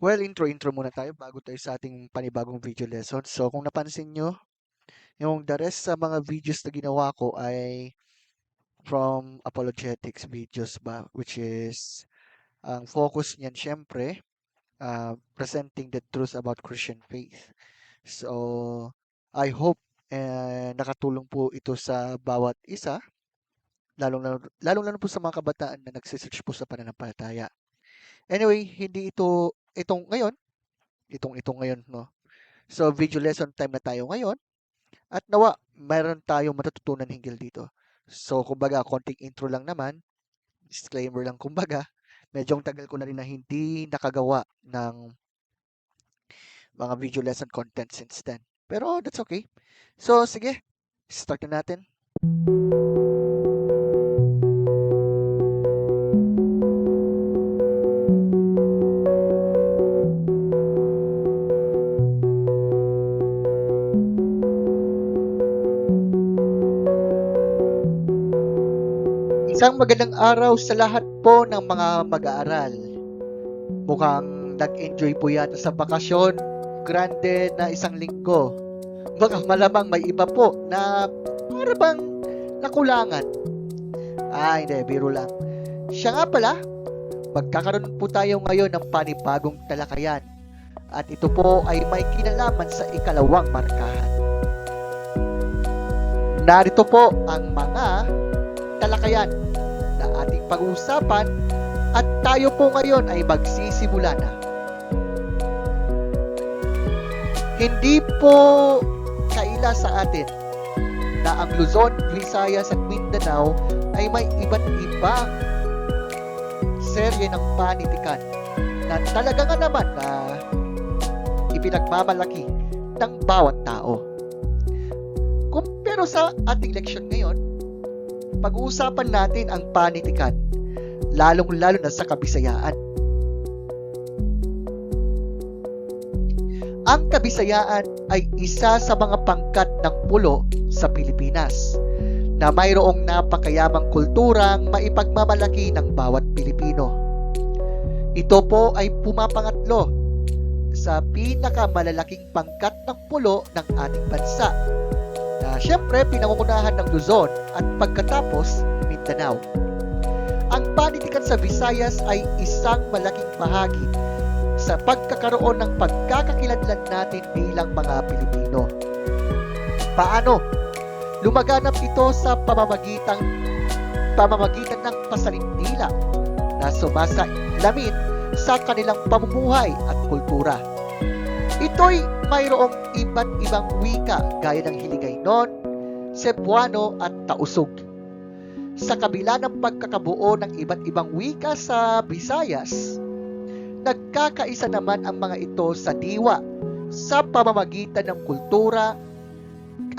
Well, intro-intro muna tayo bago tayo sa ating panibagong video lesson. So, kung napansin nyo, yung the rest sa mga videos na ginawa ko ay from apologetics videos ba, which is, ang focus niyan syempre, uh, presenting the truth about Christian faith. So, I hope eh, nakatulong po ito sa bawat isa, lalong lalong lalo po sa mga kabataan na nagsisearch po sa pananampalataya. Anyway, hindi ito itong ngayon, itong itong ngayon, no? So, video lesson time na tayo ngayon. At nawa, mayroon tayong matututunan hinggil dito. So, kumbaga, konting intro lang naman. Disclaimer lang kumbaga. Medyo tagal ko na rin na hindi nakagawa ng mga video lesson content since then. Pero that's okay. So, sige. Start na natin. Isang magandang araw sa lahat po ng mga mag-aaral. Mukhang nag-enjoy po yata sa bakasyon. Grande na isang linggo. Baka malamang may iba po na para bang nakulangan. Ah, hindi, biro lang. Siya nga pala, magkakaroon po tayo ngayon ng panibagong talakayan. At ito po ay may kinalaman sa ikalawang markahan. Narito po ang mga talakayan ating pag-uusapan at tayo po ngayon ay magsisimula na. Hindi po kaila sa atin na ang Luzon, Visayas at Mindanao ay may iba't ibang serye ng panitikan na talaga nga naman na ipinagmamalaki ng bawat tao. Kung pero sa ating leksyon ngayon, pag-uusapan natin ang panitikan, lalong-lalo na sa kabisayaan. Ang kabisayaan ay isa sa mga pangkat ng pulo sa Pilipinas na mayroong napakayamang kulturang maipagmamalaki ng bawat Pilipino. Ito po ay pumapangatlo sa pinakamalalaking pangkat ng pulo ng ating bansa na siyempre pinangungunahan ng Luzon at pagkatapos Mindanao. Ang panitikan sa Visayas ay isang malaking bahagi sa pagkakaroon ng pagkakakilanlan natin bilang mga Pilipino. Paano? Lumaganap ito sa pamamagitan pamamagitan ng pasalindila na sumasa lamin sa kanilang pamumuhay at kultura. Ito'y mayroong iba't ibang wika gaya ng Hiligaynon, Cebuano at Tausug. Sa kabila ng pagkakabuo ng iba't ibang wika sa Visayas, nagkakaisa naman ang mga ito sa diwa sa pamamagitan ng kultura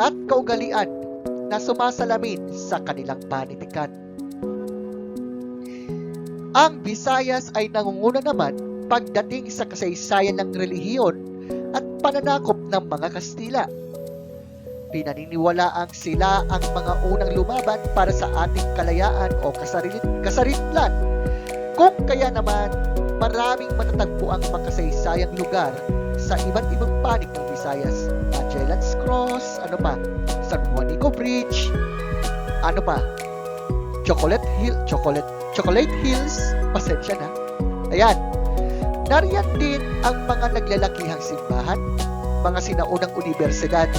at kaugalian na sumasalamin sa kanilang panitikan. Ang Visayas ay nangunguna naman pagdating sa kasaysayan ng relihiyon at pananakop ng mga Kastila. Pinaniniwalaang sila ang mga unang lumaban para sa ating kalayaan o kasarit kasaritlan. Kung kaya naman, maraming matatagpo ang makasaysayang lugar sa iba't ibang panig ng Visayas. Magellan's Cross, ano pa, San Juanico Bridge, ano pa, Chocolate Hill, Chocolate, Chocolate Hills, pasensya na. Ayan, Nariyan din ang mga naglalakihang simbahan, mga sinaunang universidad,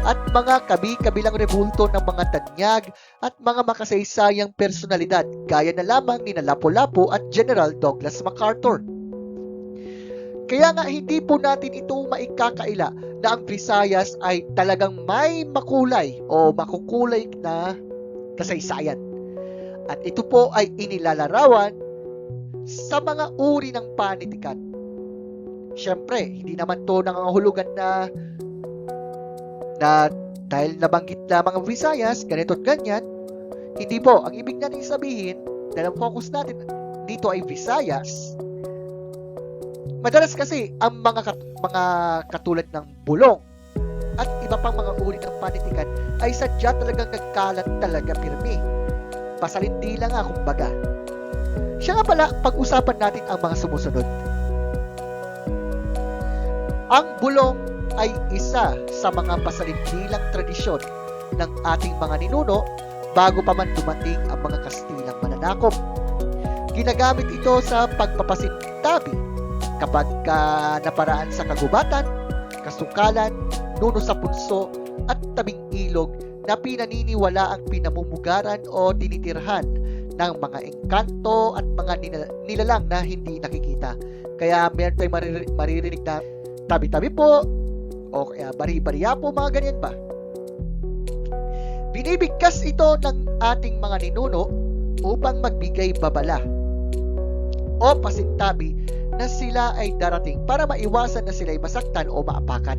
at mga kabi-kabilang rebulto ng mga tanyag at mga makasaysayang personalidad gaya na lamang ni Lapu-Lapu at General Douglas MacArthur. Kaya nga hindi po natin ito maikakaila na ang Visayas ay talagang may makulay o makukulay na kasaysayan. At ito po ay inilalarawan sa mga uri ng panitikan. Siyempre, hindi naman to nangangahulugan na na dahil nabanggit lamang ang Visayas, ganito at ganyan. Hindi po. Ang ibig natin sabihin, dahil ang focus natin dito ay Visayas, madalas kasi ang mga kat- mga katulad ng bulong at iba pang mga uri ng panitikan ay sadya talagang nagkalat talaga pirmi. Pasalindi lang nga kumbaga. Siya nga pala, pag-usapan natin ang mga sumusunod. Ang bulong ay isa sa mga pasalimbilang tradisyon ng ating mga ninuno bago pa man dumating ang mga Kastilang mananakop. Ginagamit ito sa pagpapasintabi kapag ka naparaan sa kagubatan, kasukalan, nuno sa punso at tabing ilog na pinaniniwala ang pinamumugaran o tinitirhan ng mga engkanto at mga nila- nilalang na hindi nakikita. Kaya meron tayong mariri- maririnig na tabi-tabi po o kaya bari-bariya po mga ganyan ba. Binibigkas ito ng ating mga ninuno upang magbigay babala o pasintabi na sila ay darating para maiwasan na sila ay masaktan o maapakan.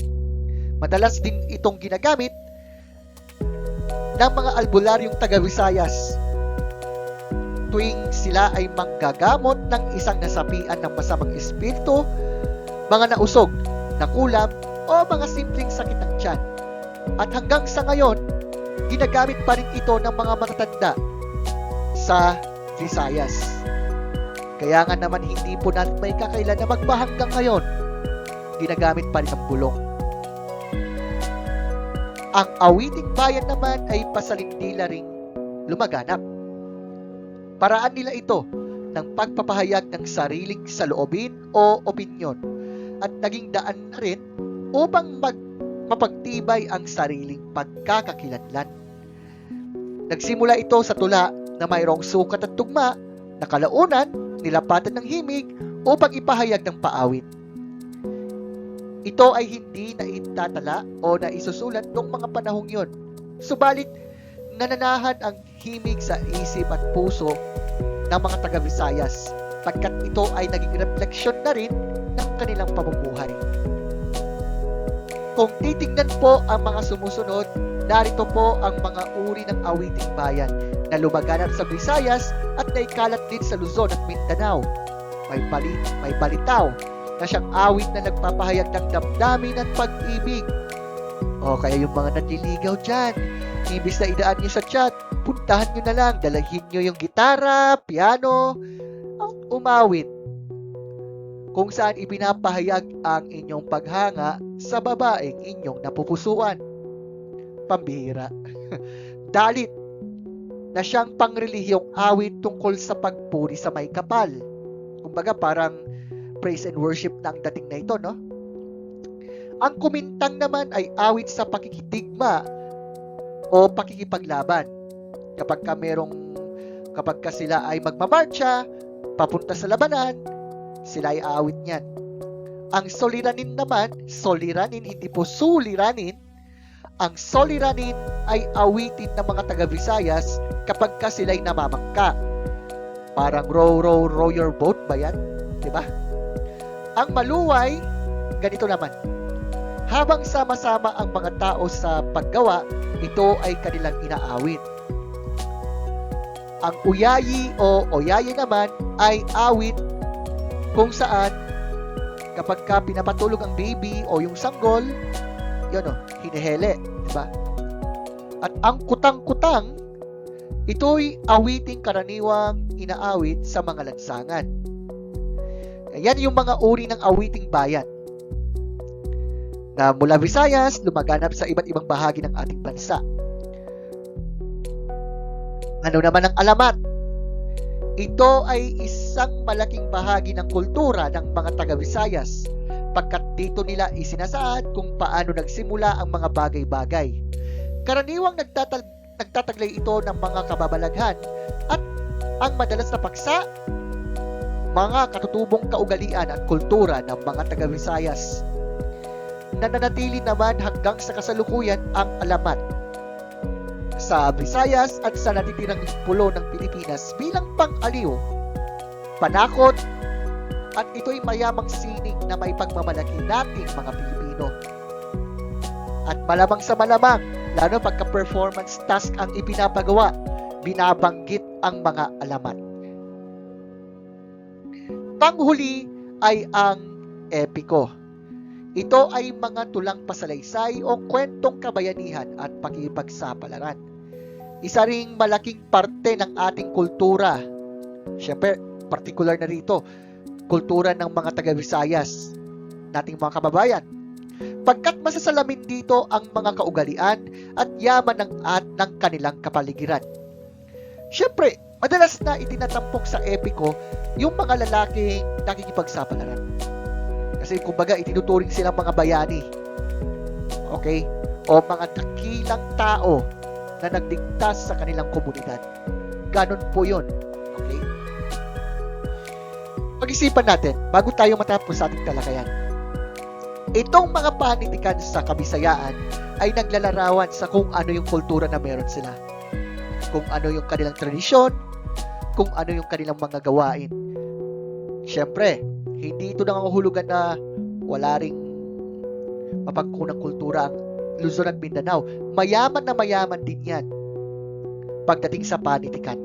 Madalas din itong ginagamit ng mga albularyong taga-Visayas tuwing sila ay manggagamot ng isang nasapian ng masamang espiritu, mga nausog, nakulam, o mga simpleng sakit ng tiyan. At hanggang sa ngayon, ginagamit pa rin ito ng mga matatanda sa Visayas. Kaya nga naman hindi po natin may kakailan na magba hanggang ngayon, ginagamit pa rin ang bulong. Ang awiting bayan naman ay pasalindila ring lumaganap. Paraan nila ito ng pagpapahayag ng sariling saloobin o opinyon at naging daan na rin upang mag mapagtibay ang sariling pagkakakilanlan. Nagsimula ito sa tula na mayroong sukat at tugma na kalaunan nilapatan ng himig upang ipahayag ng paawit. Ito ay hindi na itatala o na isusulat noong mga panahong yon. Subalit, nananahan ang himig sa isip at puso ng mga taga-Visayas pagkat ito ay naging refleksyon na rin ng kanilang pamumuhay. Kung titignan po ang mga sumusunod, narito po ang mga uri ng awiting bayan na lumaganap sa Visayas at naikalat din sa Luzon at Mindanao. May, bali, may balitaw na siyang awit na nagpapahayag ng damdamin at pag-ibig. O kaya yung mga nanliligaw dyan, ibis na idaan nyo sa chat, puntahan nyo na lang, dalhin nyo yung gitara, piano, at umawit. Kung saan ipinapahayag ang inyong paghanga sa babaeng inyong napupusuan. Pambihira. Dalit na siyang pangrelihiyong awit tungkol sa pagpuri sa may kapal. Kumbaga parang praise and worship na ang dating na ito, no? Ang kumintang naman ay awit sa pakikidigma o pakikipaglaban. Kapag ka merong kapag ka sila ay magmamarcha papunta sa labanan, sila ay aawit niyan. Ang soliranin naman, soliranin, hindi po suliranin, ang soliranin ay awitin ng mga taga-Visayas kapag ka sila ay namamangka. Parang row, row, row your boat ba yan? Diba? Ang maluway, ganito naman. Habang sama-sama ang mga tao sa paggawa, ito ay kanilang inaawit. Ang uyayi o oyayi naman ay awit kung saan kapag ka pinapatulog ang baby o yung sanggol, yun o, hinihele, di ba? At ang kutang-kutang, ito'y awiting karaniwang inaawit sa mga lansangan. Yan yung mga uri ng awiting bayan na mula Visayas lumaganap sa iba't ibang bahagi ng ating bansa. Ano naman ang alamat? Ito ay isang malaking bahagi ng kultura ng mga taga-Visayas pagkat dito nila isinasaad kung paano nagsimula ang mga bagay-bagay. Karaniwang nagtatal nagtataglay ito ng mga kababalaghan at ang madalas na paksa, mga katutubong kaugalian at kultura ng mga taga-Visayas. Nananatili naman hanggang sa kasalukuyan ang alamat sa Visayas at sa natitirang pulo ng Pilipinas bilang pang-aliw, panakot, at ito'y mayamang sining na may pagmamalaki nating mga Pilipino. At malamang sa malamang, lalo pagka-performance task ang ipinapagawa, binabanggit ang mga alamat. Panghuli ay ang epiko. Ito ay mga tulang pasalaysay o kwentong kabayanihan at pakipagsapalaran. Isa ring malaking parte ng ating kultura. Siyempre, particular na rito, kultura ng mga taga-Visayas, nating mga kababayan. pagkat masasalamin dito ang mga kaugalian at yaman ng at ng kanilang kapaligiran. Siyempre, madalas na itinatampok sa epiko yung mga lalaking nakikipagsapalaran. Kasi kumbaga itinuturing silang mga bayani. Okay? O mga dakilang tao na nagligtas sa kanilang komunidad. Ganon po yun. Pag-isipan natin, bago tayo matapos sa ating talakayan. Itong mga panitikan sa kabisayaan ay naglalarawan sa kung ano yung kultura na meron sila. Kung ano yung kanilang tradisyon, kung ano yung kanilang mga gawain. Siyempre, hindi ito nangangahulugan na wala ring mapagkunang kultura ang Luzon at Mindanao. Mayaman na mayaman din yan pagdating sa panitikan.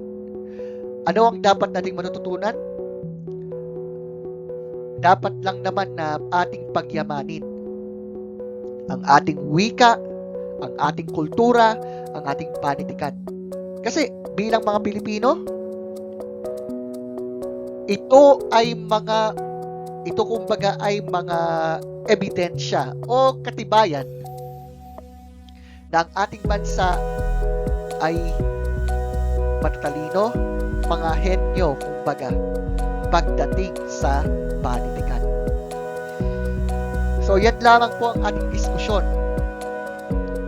Ano ang dapat nating matututunan? Dapat lang naman na ating pagyamanin ang ating wika, ang ating kultura, ang ating panitikan. Kasi bilang mga Pilipino, ito ay mga ito kumbaga ay mga ebidensya o katibayan na ang ating bansa ay matatalino, mga henyo kumbaga pagdating sa panitikan. So yan lamang po ang ating diskusyon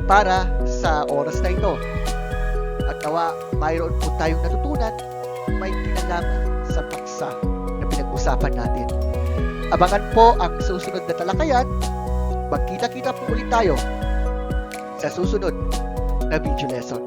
para sa oras na ito. At nawa mayroon po tayong natutunan may kinalaman sa paksa na pinag-usapan natin. Abangan po ang susunod na talakayan. Magkita-kita po ulit tayo sa susunod na video lesson.